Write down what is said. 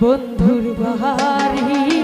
বন্ধুর বাহারি